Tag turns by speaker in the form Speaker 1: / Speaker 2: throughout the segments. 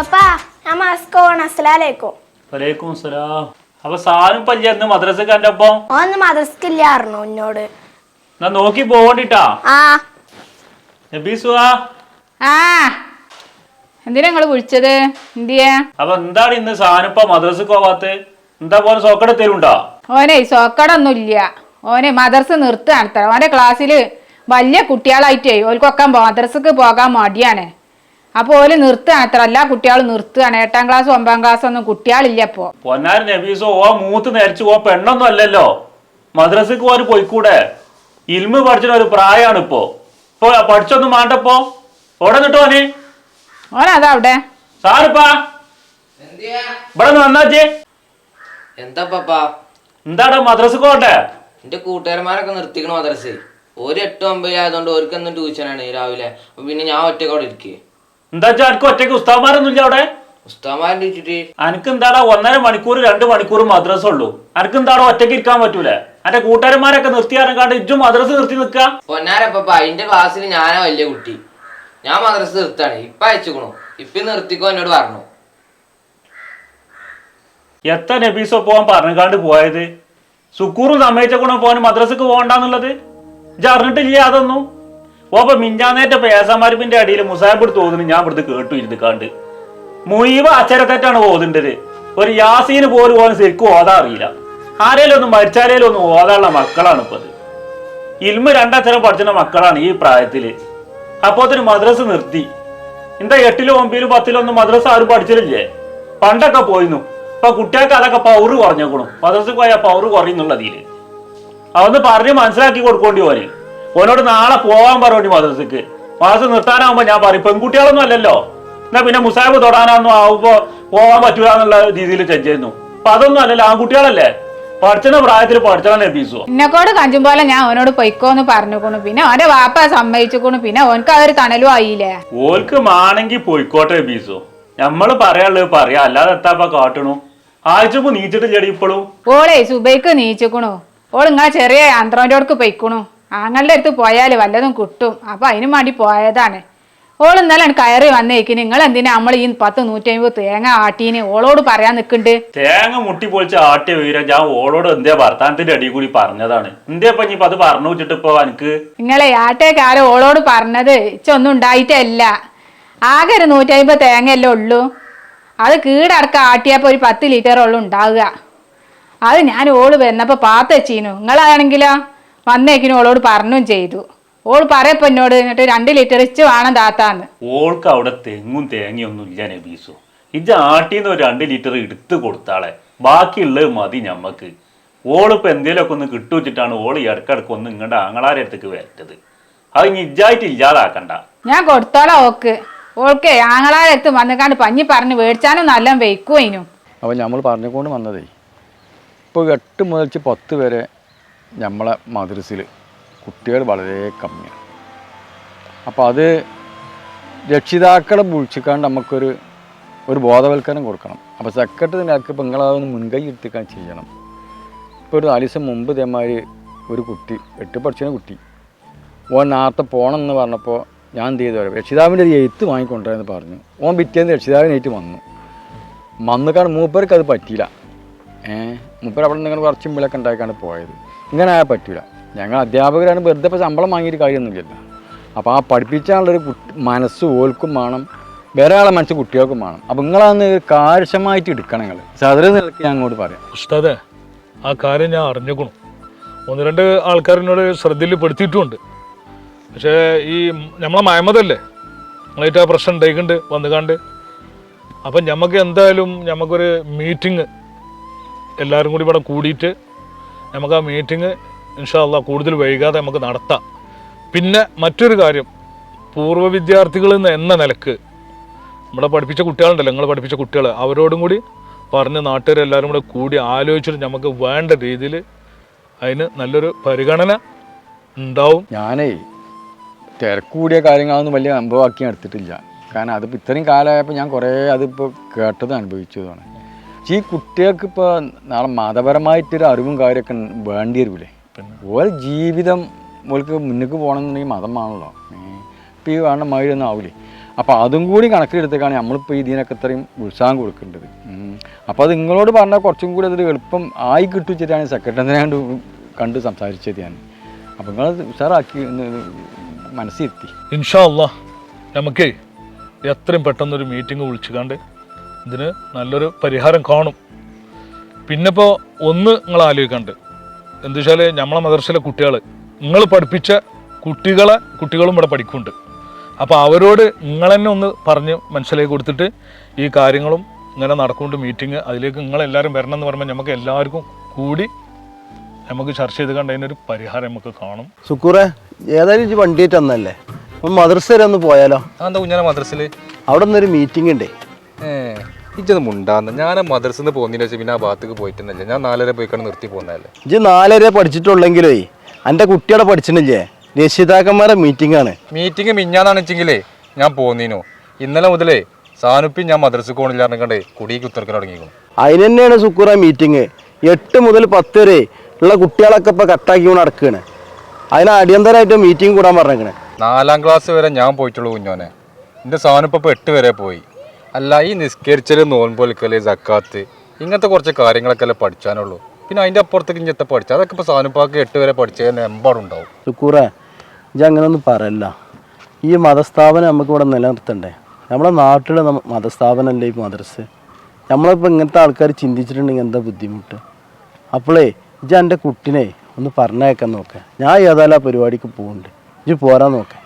Speaker 1: പപ്പ ഞാൻ mask on അസ്സലാലേക്കും
Speaker 2: വലൈക്കും സലാം അപ്പൊ
Speaker 1: ഓന്ന് മദർസ്ക്കില്ലായിരുന്നു എന്നോട്
Speaker 2: എന്നാ നോക്കി
Speaker 1: ആ.
Speaker 2: നബീസുവാ
Speaker 3: ആ. എന്തിനാ നിങ്ങൾ വിളിച്ചത്? എന്തിയാ?
Speaker 2: അപ്പൊ എന്താണ് ഇന്ന് സാനുപ്പ മദ്രസക്ക് പോവാത്ത? എന്താ പോലെ സോക്കട തരുണ്ടോ
Speaker 3: ഓനെ സോക്കടൊന്നും ഇല്ല. ഓനെ മദർസ് നിർത്തുകയാണ് ഓന്റെ ക്ലാസ്സിൽ വലിയ കുട്ടികളായിട്ടേ ഓൽക്കൊക്കെ മദ്രസക്ക് പോകാൻ മടിയാണ്. അപ്പോൾ ഓൽ നിർത്തുകയാണ് അത്ര എല്ലാ കുട്ടികളും നിർത്തുകയാണ് എട്ടാം ക്ലാസ് ഒമ്പതാം ക്ലാസ് ഒന്നും കുട്ടികളില്ല ഇപ്പോ.
Speaker 2: പൊന്നാരി നബീസോ ഓ മൂത്ത് നേരിച്ചു ഓ പെണ്ണൊന്നും അല്ലല്ലോ. മദ്രസക്ക് പോലും പോയിക്കൂടെ? ഇൽമ പഠിച്ചിട്ട് ഒരു പ്രായമാണ് ഇപ്പോ. ഇപ്പൊ പഠിച്ചൊന്നും മാണ്ടപ്പോ ഓടെ നിട്ടോനെ
Speaker 3: ഓനതാ അവിടെ.
Speaker 2: സാറിപ്പാ? ഇവിടെ വന്നാച്ചേ
Speaker 4: എന്താ പാപ്പാ?
Speaker 2: എന്താടാ മദ്രസക്ക് പോട്ടെ
Speaker 4: എന്റെ കൂട്ടുകാരന്മാരൊക്കെ നിർത്തിക്കണ മദ്രസേ ഒരു എട്ട് ഒമ്പതിലായതുകൊണ്ട് ആയതുകൊണ്ട് ട്യൂഷനാണ് രാവിലെ. അപ്പൊ പിന്നെ ഞാൻ ഒറ്റക്കോടെ ഇരിക്കേ.
Speaker 2: എന്താ വെച്ചാ എനിക്ക് ഒറ്റയ്ക്ക് ഉസ്താമാരൊന്നുമില്ല അവിടെ?
Speaker 4: ഉസ്താമാരെ
Speaker 2: അനക്ക് എന്താടാ ഒന്നര മണിക്കൂർ രണ്ട് മണിക്കൂർ മദ്രസ ഉള്ളൂ. അനക്ക് എന്താടാ ഒറ്റയ്ക്ക് ഇരിക്കാൻ പറ്റൂലേ? എന്റെ കൂട്ടുകാരന്മാരൊക്കെ നിർത്തിയാറങ്ങാണ്ട് ഇജ്ജും മദ്രസ നിർത്തി നിൽക്കുക
Speaker 4: പൊന്നാര പപ്പ അതിന്റെ ക്ലാസ്സിൽ ഞാനാ വലിയ കുട്ടി. ഞാൻ മദ്രസ നിർത്താണ്. ഇപ്പൊ അയച്ചുക്കണു. ഇപ്പൊ നിർത്തിക്കോ എന്നോട് പറഞ്ഞു.
Speaker 2: എത്ര നബീസോ പോവാൻ പറഞ്ഞുകാണ്ട് പോയത്? സുക്കൂറും സമ്മതിച്ചേക്കണോ പോകാൻ മദ്രസക്ക് പോകണ്ടെന്നുള്ളത് ഇജ്ജ് അറിഞ്ഞിട്ടില്ലേ അതൊന്നും? ഓപ്പൊ മിഞ്ചാന്നേറ്റ പേസമാരിപ്പിന്റെ അടിയിൽ മുസാബ് എടുത്ത് ഓതുന്നു. ഞാൻ ഇവിടുത്തെ കേട്ടു ഇരുന്നിക്കാണ്ട് മുയവ അച്ചരത്തെറ്റാണ് ഓതേണ്ടത് ഒരു യാസീന് പോലും പോകാൻ ശരിക്കും ഓതാ അറിയില്ല. ആരേലും ഒന്നും മരിച്ചാലേലും ഒന്നും ഓതാനുള്ള മക്കളാണ് ഇപ്പത്. ഇൽമ രണ്ടക്ഷരം പഠിച്ചിരുന്ന മക്കളാണ് ഈ പ്രായത്തിൽ. അപ്പോത്തിന് മദ്രസ നിർത്തി. എന്താ എട്ടിലും ഒമ്പതിലും പത്തിലും ഒന്നും മദ്രസ ആരും പഠിച്ചില്ലേ? പണ്ടൊക്കെ പോയിരുന്നു. ഇപ്പൊ കുട്ടികൾക്ക് അതൊക്കെ പൗർ കുറഞ്ഞേക്കണു. മദ്രസക്ക് പോയാൽ പൗർ കുറയുന്നുള്ളതിൽ. അതൊന്ന് പറഞ്ഞ് മനസ്സിലാക്കി കൊടുക്കേണ്ടി ഓന് ഓനോട് നാളെ പോവാൻ പറഞ്ഞു മദ്രസക്ക്. മദ്രസ നിർത്താനാവുമ്പോ ഞാൻ പറയും പെൺകുട്ടികളൊന്നും അല്ലല്ലോ. എന്നാ പിന്നെ മുസാബ് തൊടാനാന്നും ആവുമ്പോ പോവാൻ പറ്റൂല എന്നുള്ള രീതിയിൽ ചെഞ്ചെയ്യുന്നു അപ്പൊ അതൊന്നും അല്ലല്ലോ ആൺകുട്ടികളല്ലേ? പഠിച്ചുന്ന പ്രായത്തിൽ പഠിച്ചാലും എബീസോ.
Speaker 3: എന്നെക്കോട് കഞ്ചും പോലെ ഞാൻ അവനോട് പൊയ്ക്കോന്ന് പറഞ്ഞുകൊണ്ട് പിന്നെ അവന്റെ വാപ്പ സമ്മതിച്ചുകൊണു പിന്നെ ഓനക്ക് അതൊരു തണലും ആയില്ലേ?
Speaker 2: ഓൽക്ക് മാണെങ്കിൽ പൊയ്ക്കോട്ടെ ബീസോ നമ്മൾ പറയാനുള്ളത് പറയാ. അല്ലാതെ എത്താപ്പ കാട്ടണു. ആഴ്ചപ്പോ നീച്ചിട്ടില്ലടി ഇപ്പോഴും
Speaker 3: ഓളെ സുബൈക്ക് നീച്ചുക്കണു. ഓൾ ഇങ്ങനെ ചെറിയ യന്ത്രോന്റെ പൊയ്ക്കണു. ആങ്ങളുടെ അടുത്ത് പോയാൽ വല്ലതും കിട്ടും. അപ്പൊ അതിനു വേണ്ടി പോയതാണ്. ഓൾ ഇന്നലെ കയറി വന്നേക്ക്. നിങ്ങൾ എന്തിനാ നമ്മൾ ഈ പത്ത് നൂറ്റമ്പത് തേങ്ങ ആട്ടീന്? ഓളോട് പറയാൻ നിൽക്കുന്നുണ്ട്
Speaker 2: തേങ്ങ മുട്ടി പൊളിച്ച് ആട്ടിയ വീര ഞാൻ ഓളോട് എന്തേ വർത്താനത്തിന്റെ അടി കൂടി പറഞ്ഞതാണ്. എന്തേ അത് പറഞ്ഞു വെച്ചിട്ട് ഇപ്പൊ എനിക്ക്
Speaker 3: നിങ്ങളെ ആട്ടേക്കാരൻ ഓളോട് പറഞ്ഞത്. ഇച്ചൊന്നും ഉണ്ടായിട്ടല്ല. ആകെ ഒരു നൂറ്റമ്പത് തേങ്ങയല്ലേ ഉള്ളൂ. അത് കീടടക്ക ആട്ടിയപ്പോൾ ഒരു പത്ത് ലിറ്റർ ഉള്ളു ഉണ്ടാവുക. അത് ഞാൻ ഓൾ വന്നപ്പോൾ പാത്ത വെച്ചീനു. നിങ്ങളാണെങ്കിലോ വന്നേക്കിനും ഓളോട് പറഞ്ഞും ചെയ്തു. ഓൾ പറയപ്പോ എന്നോട് എന്നിട്ട് രണ്ട് ലിറ്റർ ഇച്ച് വേണം താത്താന്ന്.
Speaker 2: ഓൾക്ക് അവിടെ തെങ്ങും തേങ്ങയൊന്നും ഇല്ല നബീസു. ഇജ് ആട്ടിന്ന് ഒരു രണ്ട് ലിറ്റർ എടുത്ത് കൊടുത്താളെ. ബാക്കിയുള്ളത് മതി ഞമ്മക്ക്. ഓളിപ്പോ എന്തേലൊക്കെ ഒന്ന് കിട്ടുവച്ചിട്ടാണ് വെച്ചിട്ടാണ് ഓൾ ഇടക്കിടക്ക് ഒന്ന് ഇങ്ങോട്ട് ആങ്ങളാരെ അടുത്തേക്ക് വരട്ടത് അത് ഇനി ഇജ്ജായിട്ട് ഇല്ലാതാക്കണ്ട.
Speaker 3: ഞാൻ കൊടുത്തോളാം ഓക്ക്. ഓൾക്ക് ആങ്ങളാരെടുത്ത് വന്നിക്കാണ്ട് പഞ്ഞി പറഞ്ഞ് മേടിച്ചാനും നല്ല വെയ്ക്കുവതിനും
Speaker 5: അപ്പോൾ നമ്മൾ പറഞ്ഞുകൊണ്ട് വന്നതേ. ഇപ്പോൾ എട്ട് മുതൽ പത്ത് വരെ നമ്മളെ മദ്രസിൽ കുട്ടികൾ വളരെ കമ്മിയാണ്. അപ്പോൾ അത് രക്ഷിതാക്കളെ വിളിച്ചിക്കാണ്ട് നമുക്കൊരു ഒരു ബോധവൽക്കരണം കൊടുക്കണം. അപ്പോൾ സെക്രട്ടറി നിലയ്ക്ക് ഇപ്പോൾ നിങ്ങളതൊന്ന് മുൻകൈ എടുത്തിക്കാൻ ചെയ്യണം. ഇപ്പോൾ ഒരു നാല് ദിവസം മുമ്പ് ഇതേമാതിരി ഒരു കുട്ടി എട്ട് പഠിച്ചിരുന്ന കുട്ടി ഓൻ നേരത്തെ പോകണം എന്ന് പറഞ്ഞപ്പോൾ ഞാൻ എന്ത് ചെയ്തു പറയാം രക്ഷിതാവിന്റെ ഒരു എഴുത്ത് വാങ്ങിക്കൊണ്ടുവരാമെന്ന് പറഞ്ഞു. ഓൻ പിറ്റേന്ന് രക്ഷിതാവിനായിട്ട് വന്നു. വന്നുകാണ് മൂപ്പർക്ക് അത് പറ്റിയില്ല. ഏ? മൂപ്പർ അവിടെ നിങ്ങൾ കുറച്ച് മുമ്പിലൊക്കെ ഉണ്ടാക്കാണ് പോയത്. ഇങ്ങനെ ആയാൽ പറ്റില്ല ഞങ്ങൾ അധ്യാപകരാണ് വെറുതെ ഇപ്പോൾ ശമ്പളം വാങ്ങിയിട്ട് കാര്യമൊന്നുമില്ല അപ്പോൾ ആ പഠിപ്പിച്ചാലുള്ളൊരു കുട്ടി മനസ്സ് ഓൽക്കും വേണം. വേറെ ആളെ മനസ്സ് കുട്ടികൾക്കും വേണം. അപ്പോൾ നിങ്ങളന്ന് കാര്യമായിട്ട് എടുക്കണം നിങ്ങൾ സദര നിലയ്ക്ക് ഞാൻ അങ്ങോട്ട് പറയാം.
Speaker 6: ഉസ്താദേ ആ കാര്യം ഞാൻ അറിഞ്ഞേക്കണം. ഒന്ന് രണ്ട് ആൾക്കാരിനോട് ശ്രദ്ധയിൽ പെടുത്തിയിട്ടുമുണ്ട് പക്ഷേ ഈ നമ്മളെ മയമതല്ലേ? നിങ്ങളായിട്ട് ആ പ്രശ്നം ഉണ്ടായിക്കുന്നുണ്ട് വന്നുകാണ്ട്. അപ്പം ഞമ്മക്ക് എന്തായാലും ഞമ്മക്കൊരു മീറ്റിംഗ് എല്ലാവരും കൂടി ഇവിടെ കൂടിയിട്ട് നമുക്ക് ആ മീറ്റിംഗ് ഇൻഷാല്ല കൂടുതൽ വൈകാതെ നമുക്ക് നടത്താം. പിന്നെ മറ്റൊരു കാര്യം പൂർവ വിദ്യാർത്ഥികൾ എന്ന നിലയ്ക്ക് നമ്മളെ പഠിപ്പിച്ച കുട്ടികളുണ്ടല്ലോ നിങ്ങൾ പഠിപ്പിച്ച കുട്ടികൾ അവരോടും കൂടി പറഞ്ഞ് നാട്ടുകാരെല്ലാവരും കൂടെ കൂടി ആലോചിച്ചിട്ട് നമുക്ക് വേണ്ട രീതിയിൽ അതിന് നല്ലൊരു പരിഗണന ഉണ്ടാവും.
Speaker 5: ഞാനേ തിരക്കൂടിയ കാര്യങ്ങളൊന്നും വലിയ അനുഭവമാക്കി എടുത്തിട്ടില്ല. കാരണം അതിപ്പോൾ ഇത്രയും കാലമായപ്പോൾ ഞാൻ കുറേ അതിപ്പോൾ കേട്ടത് അനുഭവിച്ചതാണ്. പക്ഷേ ഈ കുട്ടികൾക്ക് ഇപ്പോൾ നാളെ മതപരമായിട്ടൊരു അറിവും കാര്യമൊക്കെ വേണ്ടി വരില്ലേ ഓരോ ജീവിതം ഓൾക്ക് പോകണം പോകണമെന്നുണ്ടെങ്കിൽ മതമാണല്ലോ. ഇപ്പോൾ ഈ വേണ്ട മാതിരി ഒന്നും ആവില്ലേ അപ്പോൾ അതും കൂടി കണക്കിലെടുത്തേക്കാണ് നമ്മളിപ്പോൾ ഇതിനൊക്കെ ഇത്രയും ഉത്സാഹം കൊടുക്കേണ്ടത്. അപ്പോൾ അത് നിങ്ങളോട് പറഞ്ഞാൽ കുറച്ചും കൂടി അതൊരു എളുപ്പം ആയി കിട്ടുവെച്ചിട്ടാണ് സെക്രട്ടറിനെ കണ്ട് കണ്ട് സംസാരിച്ചത് ഞാൻ. അപ്പോൾ നിങ്ങൾ ഉഷാറാക്കി മനസ്സിലെത്തി
Speaker 6: ഇൻഷാ അല്ല നമുക്കേ എത്രയും പെട്ടെന്നൊരു മീറ്റിംഗ് വിളിച്ചുകാണ്ട് ഇതിന് നല്ലൊരു പരിഹാരം കാണും. പിന്നെ ഇപ്പോൾ ഒന്ന് നിങ്ങൾ ആലോചിക്കണ്ട്. എന്താ വെച്ചാൽ നമ്മളെ മദർസയിലെ കുട്ടികൾ നിങ്ങൾ പഠിപ്പിച്ച കുട്ടികളെ കുട്ടികളും ഇവിടെ പഠിക്കുന്നുണ്ട്. അപ്പോൾ അവരോട് നിങ്ങൾ തന്നെ ഒന്ന് പറഞ്ഞ് മനസ്സിലാക്കി കൊടുത്തിട്ട് ഈ കാര്യങ്ങളും ഇങ്ങനെ നടക്കുന്നുണ്ട് മീറ്റിംഗ് അതിലേക്ക് നിങ്ങളെല്ലാവരും വരണം എന്ന് പറയുമ്പോൾ നമുക്ക് എല്ലാവർക്കും കൂടി നമുക്ക് ചർച്ച ചെയ്ത് കണ്ട് അതിനൊരു പരിഹാരം നമുക്ക് കാണും.
Speaker 7: സുക്കൂറെ ഏതായാലും വണ്ടി തന്നല്ലേ അപ്പം മദ്രസ വരെ ഒന്ന് പോയാലോ?
Speaker 8: എന്താ കുഞ്ഞാനെ മദ്രസയിൽ
Speaker 7: അവിടെ നിന്നൊരു മീറ്റിംഗ് ഉണ്ടേ.
Speaker 8: ഏ. ഇജ്ജത് മുണ്ടാന്ന്. ഞാൻ മദ്രസിൽ നിന്ന് പോകുന്നതിന് വെച്ചാൽ പിന്നെ ആ ഭാഗത്തേക്ക് പോയിട്ടൊന്നുമില്ല. ഞാൻ നാലര പോയിക്കാണ് നിർത്തി പോകുന്നതല്ലേ
Speaker 7: ഇജ്ജ് നാലര പഠിച്ചിട്ടുള്ളെങ്കിലേ എന്റെ കുട്ടികളെ പഠിച്ചിട്ടില്ലേ? രക്ഷിതാക്കന്മാരെ മീറ്റിംഗ് ആണ്
Speaker 8: മീറ്റിംഗ് മിഞ്ഞാന്നാണ് വെച്ചെങ്കിലേ ഞാൻ പോന്നീനു. ഇന്നലെ മുതലേ സാനുപ്പി ഞാൻ മദ്രസക്ക് പോകണില്ല കണ്ടേ കുടിക്ക് ഉത്തരക്കൽ തുടങ്ങിക്കും
Speaker 7: അതിന് തന്നെയാണ് സുക്കൂറ മീറ്റിംഗ്. എട്ട് മുതൽ പത്ത് വരെ ഉള്ള കുട്ടികളൊക്കെ ഇപ്പോൾ കട്ടാക്കി കൊണ്ട് നടക്കുകയാണ് അതിന് അടിയന്തരമായിട്ട് മീറ്റിംഗ് കൂടാൻ പറഞ്ഞേക്കണേ.
Speaker 8: നാലാം ക്ലാസ് വരെ ഞാൻ പോയിട്ടുള്ളൂ കുഞ്ഞോനെ. എന്റെ സാനുപ്പ ഇപ്പോൾ എട്ട് വരെ പോയി. അല്ല ഈ നിസ്കരിച്ചൽ നോൻപൊലിക്കൽ ജക്കാത്ത് ഇങ്ങനത്തെ കുറച്ച് കാര്യങ്ങളൊക്കെ അല്ലേ പഠിച്ചാനുള്ളൂ. പിന്നെ അതിന്റെ അപ്പുറത്തേക്ക് ഇങ്ങനത്തെ പഠിച്ചു? അതൊക്കെ ഇപ്പോൾ സാനുപ്പാക്ക് എട്ട് വരെ പഠിച്ചതിന് എമ്പാടുണ്ടാവും.
Speaker 7: ഇത് അങ്ങനെ അങ്ങനൊന്നും പറയല്ല. ഈ മതസ്ഥാപനം നമുക്ക് ഇവിടെ നിലനിർത്തണ്ടേ? നമ്മുടെ നാട്ടിലെ മതസ്ഥാപനം മതസ്ഥാപനമല്ലേ ഈ മദ്രസ്? നമ്മളിപ്പോൾ ഇങ്ങനത്തെ ആൾക്കാർ ചിന്തിച്ചിട്ടുണ്ടെങ്കിൽ എന്താ ബുദ്ധിമുട്ട്? അപ്പോളേ ഇജ എന്റെ കുട്ടിനെ ഒന്ന് പറഞ്ഞേക്കാൻ നോക്കാം. ഞാൻ ഏതായാലും ആ പരിപാടിക്ക് പോകുന്നുണ്ട് ഇജ് പോരാൻ നോക്കാം.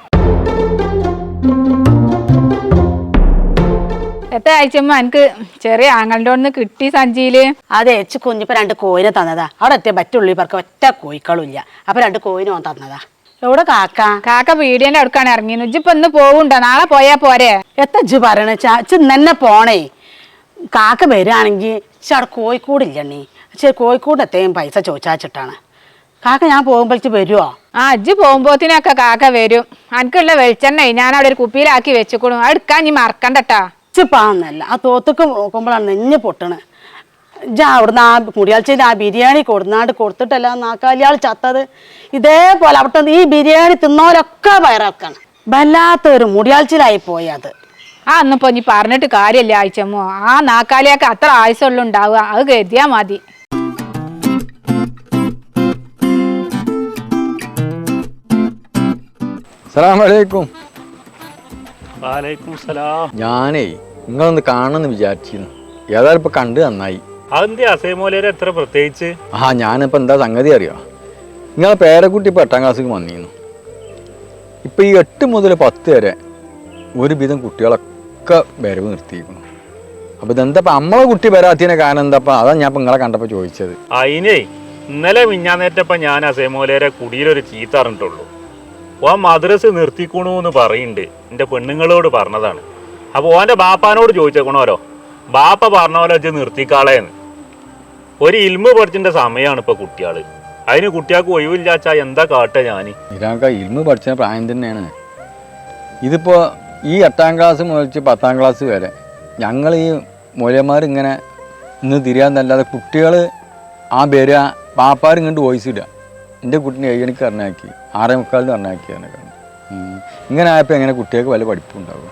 Speaker 3: എത്ര ആഴ്ചമ്മ എനിക്ക് ചെറിയ ആങ്ങളുടെ ഒന്ന് കിട്ടി സഞ്ചിയിൽ.
Speaker 9: അതെ എച്ച് കുഞ്ഞിപ്പോ രണ്ട് കോയിനെ തന്നതാ. അവിടെ എത്തിയ പറ്റുള്ളൂ ഇവർക്ക് ഒറ്റ കോയിക്കളും ഇല്ല അപ്പൊ രണ്ട് കോയിനെ ഓൻ തന്നതാ. എവിടെ കാക്ക?
Speaker 3: കാക്ക പീടിയന്റെ അടുക്കാണ് ഇറങ്ങി ഇജ്ജിപ്പൊ ഇന്ന് പോവുണ്ടോ? നാളെ പോയാ പോരെ.
Speaker 9: എത്ര ഇജ്ജ് പറയണ? ചാച്ച് തന്നെ പോണേ. കാക്ക വരികയാണെങ്കിൽ അവിടെ കോഴിക്കോടില്ലണ്ണി പക്ഷേ കോഴിക്കോട് എത്തേം പൈസ ചോദിച്ചാച്ചിട്ടാണ്. കാക്ക ഞാൻ പോകുമ്പോഴേക്ക് വരുവോ?
Speaker 3: ആ അജ്ജ് പോകുമ്പോത്തിനൊക്കെ കാക്ക വരും. എനിക്കുള്ള വെളിച്ചെണ്ണ ഞാൻ അവിടെ ഒരു കുപ്പിയിലാക്കി വെച്ചുകൊടു എടുക്കാൻ നീ മറക്കണ്ടട്ടാ.
Speaker 9: ഇച്ചിപ്പാന്നല്ല ആ തോത്തുക്ക് നോക്കുമ്പോഴാണ് നെഞ്ഞ് പൊട്ടണ്. ഞാൻ അവിടുന്ന് ആ മുടിയാഴ്ചയിൽ ആ ബിരിയാണി കൊടുന്നാണ്ട് കൊടുത്തിട്ടല്ല നാക്കാലിയാൾ ചത്തത്? ഇതേപോലെ അവിടെ ഈ ബിരിയാണി തിന്നവരൊക്കെ വയറാക്കാണ് വല്ലാത്തൊരു മുടിയാഴ്ചയിലായി പോയി അത്.
Speaker 3: ആ ഒന്നിപ്പോ നീ പറഞ്ഞിട്ട് കാര്യമില്ല ആഴ്ചമ്മോ ആ നാക്കാലിയൊക്കെ അത്ര ആയുസുള്ളൂ ഉണ്ടാവുക. അത് കരുതിയാ മതി.
Speaker 5: അസ്സലാമലൈക്കും ഞാനേ നിങ്ങളൊന്ന് കാണണമെന്ന് വിചാരിച്ചിരുന്നു. ഏതായാലും ഇപ്പൊ കണ്ട് നന്നായി.
Speaker 2: അതെന്താ അസൈമോലേരെ എത്ര പ്രത്യേകിച്ച്?
Speaker 5: ആ ഞാനിപ്പോ എന്താ സംഗതി അറിയോ? നിങ്ങളെ പേരക്കുട്ടി ഇപ്പൊ എട്ടാം ക്ലാസ്സിൽ വന്നിരുന്നു. ഇപ്പൊ ഈ എട്ട് മുതൽ പത്ത് വരെ ഒരുവിധം കുട്ടികളൊക്കെ വരവ് നിർത്തിയിരിക്കുന്നു. അപ്പൊ ഇതെന്താ നമ്മളെ കുട്ടി വരാത്തിനെ കാരണം എന്താ അതാ ഞാൻ ഇപ്പം നിങ്ങളെ കണ്ടപ്പോ ചോദിച്ചത്.
Speaker 2: അതിനേ ഇന്നലെ മിഞ്ഞാന്നേറ്റപ്പോ ഞാൻ അസൈമോലേരെ കുടിയിലൊരു ചീത്ത അറിഞ്ഞിട്ടുള്ളൂ ഓ മദ്രസ് നിർത്തിക്കണു എന്ന് പറയുന്നുണ്ട് എന്റെ പെണ്ണുങ്ങളോട് പറഞ്ഞതാണ്. അപ്പോൾ ഓന്റെ ബാപ്പാനോട് ചോദിച്ചേക്കണോലോ ബാപ്പ പറഞ്ഞ പോലെ വെച്ച് നിർത്തിക്കാളേന്ന്. ഒരു ഇൽമ പഠിച്ചിന്റെ സമയമാണ് ഇപ്പോൾ കുട്ടികൾ അതിന് കുട്ടികൾക്ക് ഒഴിവില്ലാച്ചാ എന്താ കാട്ടുക ഞാൻ
Speaker 5: ഇൽമു ഇരുന്ന് പഠിച്ച പ്രായം തന്നെയാണ്. ഇതിപ്പോൾ ഈ എട്ടാം ക്ലാസ് മുതൽ പത്താം ക്ലാസ് വരെ ഞങ്ങൾ ഈ മൂലന്മാർ ഇങ്ങനെ ഇന്ന് തിരിയാന്നല്ലാതെ കുട്ടികൾ ആ വരിക പാപ്പാർ ഇങ്ങോട്ട് വോയിസ് ഇടുക എന്റെ കുട്ടിനെ ഏഴണിക്ക് അറിഞ്ഞാക്കി ആറേ മുക്കാലിന് പറഞ്ഞാക്കി എന്നൊക്കെ ഇങ്ങനെ ആയപ്പോൾ എങ്ങനെ കുട്ടികൾക്ക് വല്ല പഠിപ്പുണ്ടാവുക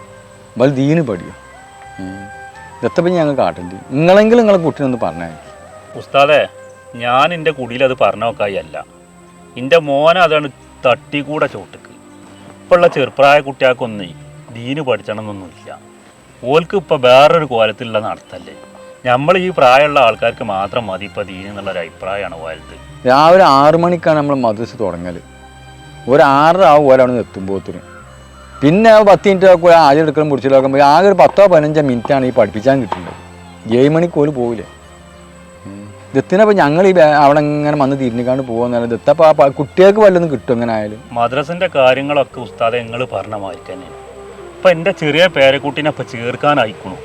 Speaker 5: വല്ല ദീന് പഠിക്കും ഇതെത്തപ്പം ഞങ്ങൾ കാട്ടണ്ടി? നിങ്ങളെങ്കിലും നിങ്ങളെ കുട്ടിനൊന്ന് പറഞ്ഞാക്കി.
Speaker 2: ഉസ്താദെ ഞാൻ എന്റെ കുടിയിൽ അത് പറഞ്ഞു നോക്കായി അല്ല. എന്റെ മോനെ അതാണ് തട്ടി തട്ടിക്കൂടെ ചോട്ടക്ക്. ഇപ്പോഴുള്ള ചെറുപ്രായ കുട്ടികൾക്കൊന്നേ ദീന് പഠിച്ചണമെന്നൊന്നുമില്ല ഓൽക്ക് ഇപ്പം വേറൊരു കോലത്തിലുള്ള നടത്തല്ലേ? നമ്മൾ ഈ പ്രായമുള്ള ആൾക്കാർക്ക് മാത്രം മതി ഇപ്പോൾ ഒരു അഭിപ്രായമാണ് വലുത്.
Speaker 5: രാവിലെ ആറു മണിക്കാണ് നമ്മൾ മദ്രസ തുടങ്ങൽ ഒരു ആറര ആവും പോലെ അവിടെ നിന്ന് എത്തുമ്പോത്തിന്. പിന്നെ പത്ത് മിനിറ്റ് ഒക്കെ ആദ്യം എടുക്കണം മുറിച്ചിലാക്കുമ്പോൾ ആകെ ഒരു പത്തോ പതിനഞ്ചോ മിനിറ്റാണ് ഈ പഠിപ്പിച്ചാൻ കിട്ടുന്നത്. ഏഴ് മണിക്ക് പോലും പോവില്ലേ? ദത്തിനപ്പോൾ ഞങ്ങൾ ഈ അവിടെ ഇങ്ങനെ വന്ന് തിരിഞ്ഞിക്കാണ്ട് പോകുന്നല്ല ദത്തപ്പോൾ ആ കുട്ടികൾക്ക് വല്ലതും കിട്ടും എങ്ങനെ ആയാലും?
Speaker 2: മദ്രസിന്റെ കാര്യങ്ങളൊക്കെ ഉസ്താദെ നിങ്ങൾ പറഞ്ഞ മാതിരി തന്നെയാണ്. ഇപ്പം എന്റെ ചെറിയ പേരക്കുട്ടീനെ ഇപ്പം ചേർക്കാനായിക്കണു.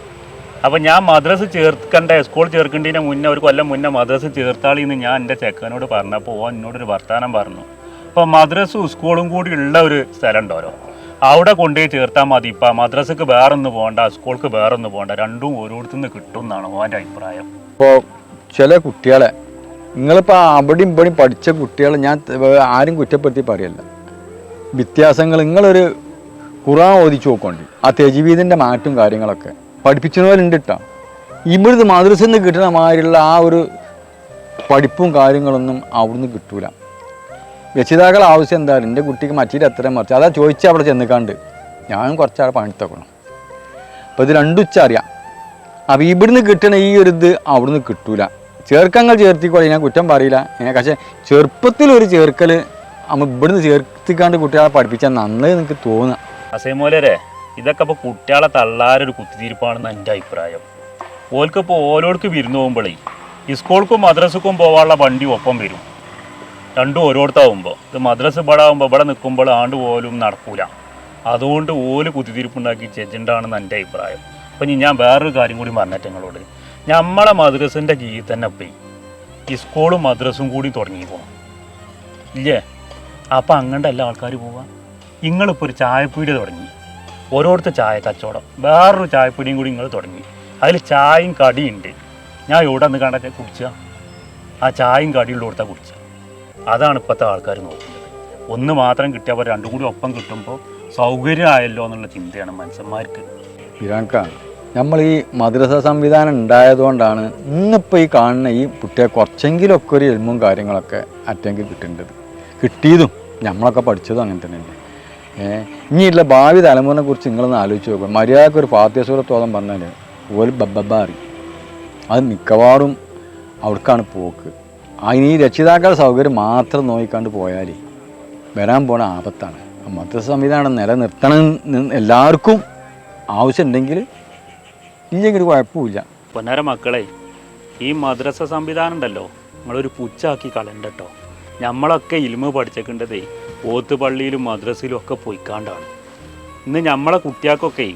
Speaker 2: അപ്പം ഞാൻ മദ്രസ് ചേർക്കണ്ട? സ്കൂൾ ചേർക്കേണ്ടതിന് മുന്നേ ഒരു കൊല്ലം മുന്നേ മദ്രസ് ചേർത്താളി എന്ന് ഞാൻ എന്റെ ചെക്കനോട് പറഞ്ഞപ്പോൾ ഓൻ എന്നോടൊരു വർത്തമാനം പറഞ്ഞു. അപ്പോൾ മദ്രസും സ്കൂളും കൂടി ഉള്ള ഒരു സ്ഥലം ഉണ്ടോരോ അവിടെ കൊണ്ടുപോയി ചേർത്താൽ മതി. ഇപ്പം മദ്രസക്ക് വേറൊന്ന് പോകണ്ട സ്കൂൾക്ക് വേറൊന്ന് പോകണ്ട രണ്ടും ഓരോരുത്തുനിന്ന് കിട്ടും എന്നാണ് ഓന്റെ അഭിപ്രായം.
Speaker 5: ഇപ്പോൾ ചില കുട്ടികളെ നിങ്ങളിപ്പോൾ അവിടെയും ഇവിടെയും പഠിച്ച കുട്ടികളെ ഞാൻ ആരും കുറ്റപ്പെടുത്തി പറയല്ല. വ്യത്യാസങ്ങൾ നിങ്ങളൊരു ഖുറാൻ ഓദിച്ചു നോക്കോണ്ടി. ആ തെജീവീതിന്റെ മാറ്റും കാര്യങ്ങളൊക്കെ. പഠിപ്പിച്ചവരുണ്ട് കേട്ടോ ഇവിടുന്ന് മദ്രസയിൽ നിന്ന് കിട്ടുന്ന മാതിരിയുള്ള ആ ഒരു പഠിപ്പും കാര്യങ്ങളൊന്നും അവിടുന്ന് കിട്ടൂല. രക്ഷിതാക്കൾ ആവശ്യം എന്താ എന്റെ കുട്ടിക്ക് മറ്റേ അത്രയും മറിച്ച്? അതാ ചോദിച്ചാൽ അവിടെ ചെന്നിക്കാണ്ട് ഞാനും കുറച്ചാൾ പണിത്തക്കണം അപ്പോൾ ഇത് രണ്ടു ഉച്ച അറിയാം. അപ്പോൾ ഇവിടുന്ന് കിട്ടണ ഈ ഒരു ഇത് അവിടുന്ന് കിട്ടൂല. ചേർക്കങ്ങൾ ചേർത്തിക്കോളി ഞാൻ കുറ്റം പറയില്ല. ഏ, പക്ഷേ ചെറുപ്പത്തിലൊരു ചേർക്കൽ നമ്മൾ ഇവിടുന്ന് ചേർത്തിക്കാണ്ട് കുട്ടികളെ പഠിപ്പിച്ചാൽ നന്നായി എനിക്ക് തോന്നുക
Speaker 2: അസേമോലരെ ഇതൊക്കെ ഇപ്പോൾ കുട്ടികളെ തള്ളാരൊരു കുത്തിത്തീർപ്പാണെന്ന് എന്റെ അഭിപ്രായം. ഓൽക്കിപ്പോൾ ഓരോർക്ക് വിരുന്ന് പോകുമ്പോഴേ സ്കൂൾക്കും മദ്രസക്കും പോകാനുള്ള വണ്ടി ഒപ്പം വരും. രണ്ടും ഓരോരുത്താവുമ്പോൾ ഇത് മദ്രസ് ഇവിടെ ആകുമ്പോൾ ഇവിടെ നിൽക്കുമ്പോൾ ആണ്ട് പോലും നടക്കൂല. അതുകൊണ്ട് ഓൽ കുത്തിത്തിരിപ്പുണ്ടാക്കി ചെജുണ്ടാണെന്ന് എന്റെ അഭിപ്രായം. അപ്പം ഞാൻ വേറൊരു കാര്യം കൂടി പറഞ്ഞിട്ട് നിങ്ങളോട്. നമ്മളെ മദ്രസിന്റെ കീഴിൽ തന്നെ പോയി ഈ സ്കൂളും മദ്രസും കൂടി തുടങ്ങി പോകണം ഇല്ലേ? അപ്പം അങ്ങോട്ട് എല്ലാ ആൾക്കാർ പോവാം. നിങ്ങളിപ്പോൾ ഒരു ചായപ്പീടി തുടങ്ങി. ഓരോരുത്തർ ചായ കച്ചവടം. വേറൊരു ചായപ്പൊടിയും കൂടി നിങ്ങൾ തുടങ്ങി. അതിൽ ചായയും കടിയുണ്ട് ഞാൻ ഇവിടെ നിന്ന് കണ്ടെ കുടിച്ച? ആ ചായയും കടിയുള്ള കൊടുത്താൽ കുടിച്ച. അതാണ് ഇപ്പോഴത്തെ ആൾക്കാർ നോക്കുന്നത്. ഒന്ന് മാത്രം കിട്ടിയാൽ പോലെ രണ്ടും കൂടി ഒപ്പം കിട്ടുമ്പോൾ സൗകര്യമായല്ലോ എന്നുള്ള ചിന്തയാണ് മനുഷ്യന്മാർക്ക്.
Speaker 5: നമ്മൾ ഈ മദ്രസ സംവിധാനം ഉണ്ടായതുകൊണ്ടാണ് ഇന്നിപ്പോൾ ഈ കാണുന്ന ഈ കുട്ടിയെ കുറച്ചെങ്കിലൊക്കെ ഒരു എൽമും കാര്യങ്ങളൊക്കെ അറ്റെങ്കിൽ കിട്ടേണ്ടത്. കിട്ടിയതും നമ്മളൊക്കെ പഠിച്ചതും അങ്ങനെ തന്നെയല്ലേ. ഇനിയുള്ള ഭാവി തലമുറനെ കുറിച്ച് നിങ്ങളൊന്ന് ആലോചിച്ച് നോക്കുക മര്യാദയ്ക്ക് ഒരു ഫാത്യസൂരത്തോളം പറഞ്ഞാൽ ഒരു ബബ്ബാറി അത് മിക്കവാറും അവിടേക്കാണ് പോക്ക്. അതിന് ഈ രക്ഷിതാക്കളുടെ സൗകര്യം മാത്രം നോക്കിക്കാണ്ട് പോയാൽ വരാൻ പോണ ആപത്താണ്. മദ്രസ സംവിധാനം നിലനിർത്തണം എല്ലാവർക്കും ആവശ്യമുണ്ടെങ്കിൽ ഇല്ലെങ്കിൽ കുഴപ്പമില്ല.
Speaker 2: പൊന്നര മക്കളെ ഈ മദ്രസ സംവിധാനം ഉണ്ടല്ലോ നിങ്ങളൊരു പുച്ചാക്കി കളയണ്ട കേട്ടോ നമ്മളൊക്കെ ഇൽമ പഠിച്ചേക്കേണ്ടതേ ഓത്ത് പള്ളിയിലും മദ്രസയിലും ഒക്കെ പോയിക്കാണ്ടാണ് ഇന്ന് നമ്മളെ കുട്ടികൾക്കൊക്കെ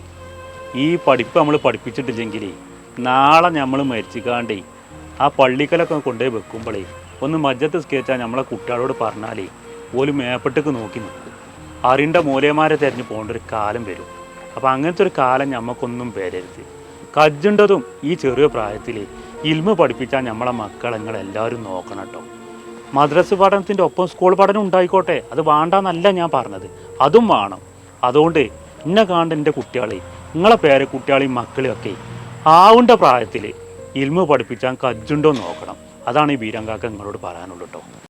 Speaker 2: ഈ പഠിപ്പ് നമ്മൾ പഠിപ്പിച്ചിട്ടില്ലെങ്കിൽ നാളെ നമ്മൾ മരിച്ചിക്കാണ്ടേ ആ പള്ളിക്കലൊക്കെ കൊണ്ടുപോയി വെക്കുമ്പോഴേ ഒന്ന് മജ്ജത്ത് സ്കേച്ചാൽ നമ്മളെ കുട്ടികളോട് പറഞ്ഞാലേ പോലും മേപ്പെട്ടേക്ക് നോക്കി നിൽക്കും. അറിണ്ട മൂലയന്മാരെ തിരഞ്ഞു പോകേണ്ട ഒരു കാലം വരും. അപ്പോൾ അങ്ങനത്തെ ഒരു കാലം ഞമ്മക്കൊന്നും വരരുത്. കജ്ജുണ്ടതും ഈ ചെറിയ പ്രായത്തിൽ ഇൽമ പഠിപ്പിച്ചാൽ നമ്മളെ മക്കളെ നിങ്ങളെല്ലാവരും നോക്കണം കേട്ടോ. മദ്രസ് പഠനത്തിന്റെ ഒപ്പം സ്കൂൾ പഠനം ഉണ്ടായിക്കോട്ടെ. അത് വേണ്ടാന്നല്ല ഞാൻ പറഞ്ഞത്. അതും വേണം. അതുകൊണ്ട് എന്നെ കാണേണ്ട എന്റെ കുട്ടികളെ നിങ്ങളെ പേരെ കുട്ടികളെയും മക്കളെയും ഒക്കെ ആവുണ്ട പ്രായത്തിൽ ഇൽമ പഠിപ്പിച്ചാൽ കജ്ജുണ്ടോ നോക്കണം. അതാണ് ഈ ബീരങ്കാക്ക നിങ്ങളോട് പറയാനുള്ളൂ കേട്ടോ